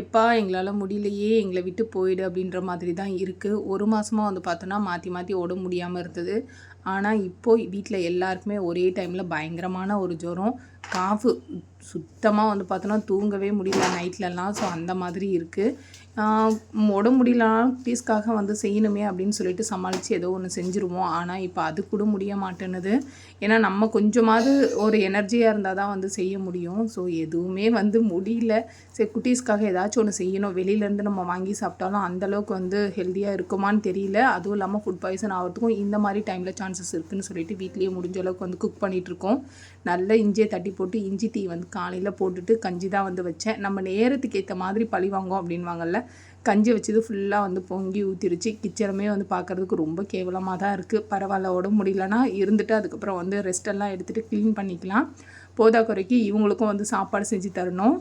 எப்பா எங்களால் முடியலையே எங்களை விட்டு போயிடு அப்படின்ற மாதிரி தான் இருக்குது ஒரு மாதமாக வந்து பார்த்தோன்னா மாற்றி மாற்றி ஓட முடியாமல் இருந்தது. ஆனால் இப்போது வீட்டில் எல்லாருக்குமே ஒரே டைமில் பயங்கரமான ஒரு ஜுரம். காஃபு சுத்தமாக வந்து பார்த்தோன்னா தூங்கவே முடியல நைட்லலாம். ஸோ அந்த மாதிரி இருக்குது உடம்பு முடியலாம் குட்டீஸ்க்காக வந்து செய்யணுமே அப்படின்னு சொல்லிட்டு சமாளித்து ஏதோ ஒன்று செஞ்சுருவோம். ஆனால் இப்போ அது கூட முடிய மாட்டேன்னுது. ஏன்னா நம்ம கொஞ்சமாவது ஒரு எனர்ஜியாக இருந்தால் தான் வந்து செய்ய முடியும். ஸோ எதுவுமே வந்து முடியல. சரி குட்டீஸ்க்காக ஏதாச்சும் ஒன்று செய்யணும். வெளியிலேருந்து நம்ம வாங்கி சாப்பிட்டாலும் அந்தளவுக்கு வந்து ஹெல்த்தியாக இருக்குமான்னு தெரியல. அதுவும் இல்லாமல் ஃபுட் பாய்சன் ஆகிறதுக்கும் இந்த மாதிரி டைமில் சான்சஸ் இருக்குதுன்னு சொல்லிட்டு வீட்லேயே முடிஞ்ச அளவுக்கு வந்து குக் பண்ணிகிட்ருக்கோம் நல்ல இஞ்சியை தட்டி போட்டு இஞ்சி டீ வந்து காலையில் போட்டுட்டு கஞ்சி தான் வந்து வச்சேன். நம்ம நேரத்துக்கு ஏற்ற மாதிரி பழி வாங்கும் அப்படின்வாங்கல்ல கஞ்சி வச்சது ஃபுல்லாக வந்து பொங்கி ஊற்றிருச்சு கிச்சனுமே வந்து பார்க்குறதுக்கு ரொம்ப கேவலமாக தான் இருக்குது பரவாயில்ல உடம்பு முடியலன்னா இருந்துட்டு அதுக்கப்புறம் வந்து ரெஸ்ட் எல்லாம் எடுத்துகிட்டு க்ளீன் பண்ணிக்கலாம். போதா குறைக்கு இவங்களுக்கும் வந்து சாப்பாடு செஞ்சு தரணும்.